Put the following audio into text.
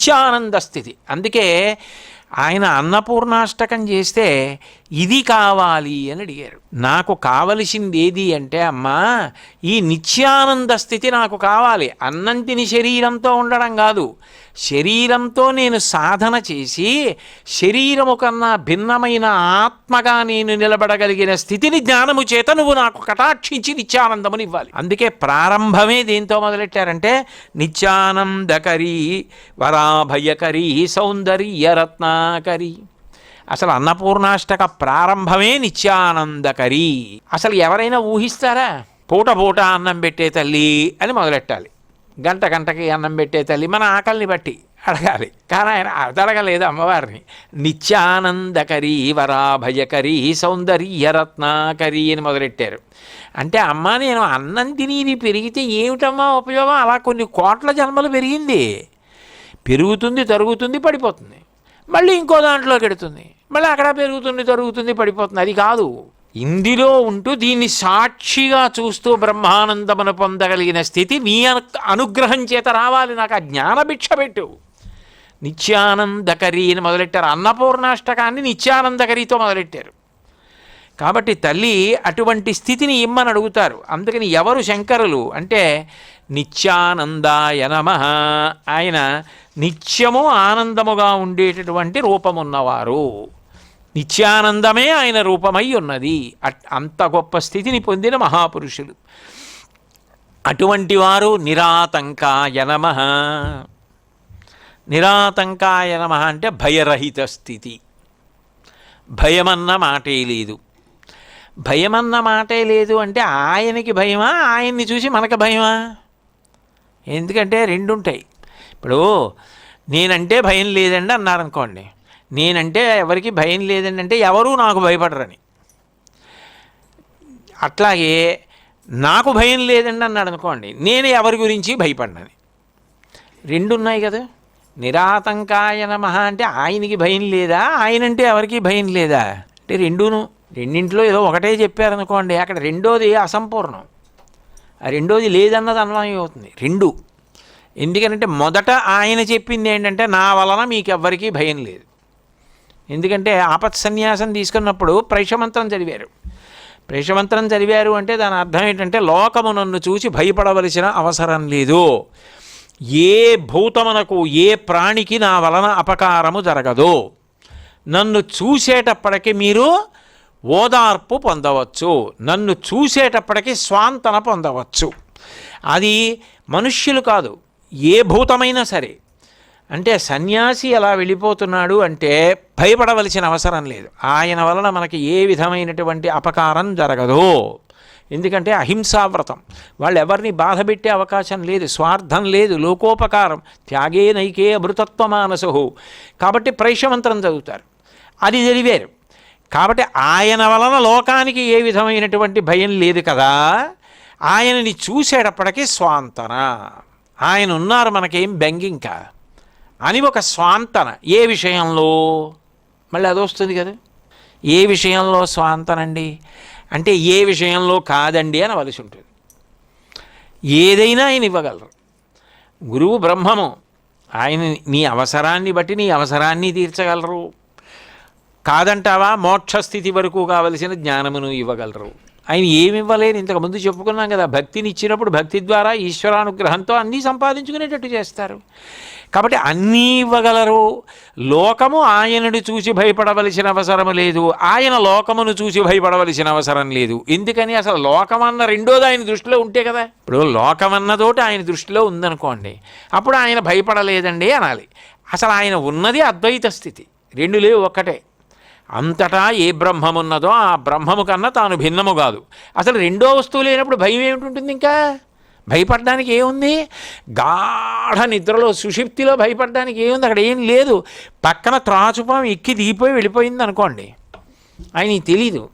నిత్యానంద స్థితి అందుకే ఆయన అన్నపూర్ణాష్టకం చేస్తే ఇది కావాలి అని అడిగారు. నాకు కావలసింది ఏది అంటే అమ్మా ఈ నిత్యానంద స్థితి నాకు కావాలి. అన్నం తిని శరీరంతో ఉండడం కాదు. శరీరంతో నేను సాధన చేసి శరీరము కన్నా భిన్నమైన ఆత్మగా నేను నిలబడగలిగిన స్థితిని జ్ఞానము చేత నువ్వు నాకు కటాక్షించి నిత్యానందముని ఇవ్వాలి. అందుకే ప్రారంభమే దేంతో మొదలెట్టారంటే నిత్యానందకరి వరాభయకరి సౌందర్యరత్నాకరి. అసలు అన్నపూర్ణాష్టక ప్రారంభమే నిత్యానందకరి. అసలు ఎవరైనా ఊహిస్తారా? పూట పూట అన్నం పెట్టే తల్లి అని మొదలెట్టాలి. గంట గంటకి అన్నం పెట్టే తల్లి మన ఆకలిని బట్టి అడగాలి. కానీ ఆయన అడగలేదు అమ్మవారిని. నిత్యానందకరి వరాభయకరి సౌందర్యరత్నాకరి అని మొదలెట్టారు. అంటే అమ్మ నేను అన్నం తిని ఇది పెరిగితే ఏమిటమ్మా ఉపయోగం? అలా కొన్ని కోట్ల జన్మలు పెరిగింది. పెరుగుతుంది తరుగుతుంది పడిపోతుంది. మళ్ళీ ఇంకో దాంట్లోకి ఎడుతుంది. మళ్ళీ అక్కడ పెరుగుతుంది తరుగుతుంది పడిపోతుంది. అది కాదు. ఇందులో ఉంటూ దీన్ని సాక్షిగా చూస్తూ బ్రహ్మానందమును పొందగలిగిన స్థితి నీ అనుగ్రహం చేత రావాలి. నాకు ఆ జ్ఞానభిక్ష పెట్టు. నిత్యానందకరి అని మొదలెట్టారు. అన్నపూర్ణాష్టకాన్ని నిత్యానందకరితో మొదలెట్టారు. కాబట్టి తల్లి అటువంటి స్థితిని ఇమ్మని అడుగుతారు. అందుకని ఎవరు శంకరులు అంటే నిత్యానందాయ నమ. ఆయన నిత్యము ఆనందముగా ఉండేటటువంటి రూపమున్నవారు. నిత్యానందమే ఆయన రూపమై ఉన్నది. అట్- అంత గొప్ప స్థితిని పొందిన మహాపురుషులు. అటువంటి వారు నిరాతంకాయ నమ. నిరాతంకాయ నమ అంటే భయరహిత స్థితి. భయమన్న మాటే లేదు. భయమన్న మాటే లేదు అంటే ఆయనకి భయమా? ఆయన్ని చూసి మనకు భయమా? ఎందుకంటే రెండు ఉంటాయి ఇప్పుడు నేనంటే భయం లేదండి అన్నారనుకోండి. నేనంటే ఎవరికి భయం లేదండి అంటే ఎవరూ నాకు భయపడరని. అట్లాగే నాకు భయం లేదండి అన్నాడు అనుకోండి నేను ఎవరి గురించి భయపడినని. రెండు ఉన్నాయి కదా. నిరాతంకాయ నమః అంటే ఆయనకి భయం లేదా ఆయనంటే ఎవరికి భయం లేదా? అంటే రెండును రెండింట్లో ఏదో ఒకటే చెప్పారనుకోండి అక్కడ రెండోది అసంపూర్ణం. రెండోది లేదన్నది అన్వయం అవుతుంది. రెండు. ఎందుకంటే మొదట ఆయన చెప్పింది ఏంటంటే నా వలన మీకు ఎవ్వరికీ భయం లేదు. ఎందుకంటే ఆపత్ సన్యాసం తీసుకున్నప్పుడు ప్రైషమంత్రం చదివారు. ప్రేషమంత్రం చదివారు అంటే దాని అర్థం ఏంటంటే లోకము నన్ను చూసి భయపడవలసిన అవసరం లేదు. ఏ భూతమునకు ఏ ప్రాణికి నా వలన అపకారము జరగదు. నన్ను చూసేటప్పటికి మీరు ఓదార్పు పొందవచ్చు. నన్ను చూసేటప్పటికీ స్వాంతన పొందవచ్చు. అది మనుష్యులు కాదు ఏ భూతమైనా సరే. అంటే సన్యాసి ఎలా వెళ్ళిపోతున్నాడు అంటే భయపడవలసిన అవసరం లేదు. ఆయన వలన మనకి ఏ విధమైనటువంటి అపకారం జరగదు. ఎందుకంటే అహింసావ్రతం. వాళ్ళు ఎవరిని బాధ పెట్టే అవకాశం లేదు స్వార్థం లేదు లోకోపకారం. త్యాగే నైకే అమృతత్వ మానసు. కాబట్టి ప్రైషమంత్రం చదువుతారు. అది చదివారు కాబట్టి ఆయన వలన లోకానికి ఏ విధమైనటువంటి భయం లేదు కదా. ఆయనని చూసేటప్పటికీ స్వాంతన. ఆయన ఉన్నారు మనకేం బెంగింకా. అని ఒక స్వాంతన. ఏ విషయంలో? మళ్ళీ అది వస్తుంది కదా. ఏ విషయంలో స్వాంతనండి? అంటే ఏ విషయంలో కాదండి అని వలసి ఉంటుంది. ఏదైనా ఆయన ఇవ్వగలరు. గురువు బ్రహ్మము. ఆయన నీ అవసరాన్ని బట్టి నీ అవసరాన్ని తీర్చగలరు. కాదంటావా? మోక్షస్థితి వరకు కావలసిన జ్ఞానమును ఇవ్వగలరు. ఆయన ఏమి ఇవ్వలేని ఇంతకుముందు చెప్పుకున్నాం కదా భక్తిని ఇచ్చినప్పుడు భక్తి ద్వారా ఈశ్వరానుగ్రహంతో అన్నీ సంపాదించుకునేటట్టు చేస్తారు. కాబట్టి అన్నీ ఇవ్వగలరు. లోకము ఆయనను చూసి భయపడవలసిన అవసరం లేదు. ఆయన లోకమును చూసి భయపడవలసిన అవసరం లేదు. ఎందుకని? అసలు లోకమన్న రెండోది ఆయన దృష్టిలో ఉంటే కదా. ఇప్పుడు లోకమన్నదోటి ఆయన దృష్టిలో ఉందనుకోండి. అప్పుడు ఆయన భయపడలేదండి అనాలి. అసలు ఆయన ఉన్నది అద్వైత స్థితి. రెండు లేవు ఒక్కటే. అంతటా ఏ బ్రహ్మమున్నదో ఆ బ్రహ్మము కన్నా తాను భిన్నము కాదు. అసలు రెండో వస్తువు లేనప్పుడు భయం ఏమిటి ఇంకా? భయపడడానికి ఏముంది? గాఢ నిద్రలో సుషిప్తిలో భయపడడానికి ఏముంది? అక్కడ ఏం లేదు. పక్కన త్రాచుపాం ఎక్కి దిగిపోయి వెళ్ళిపోయింది అనుకోండి ఆయన తెలీదు.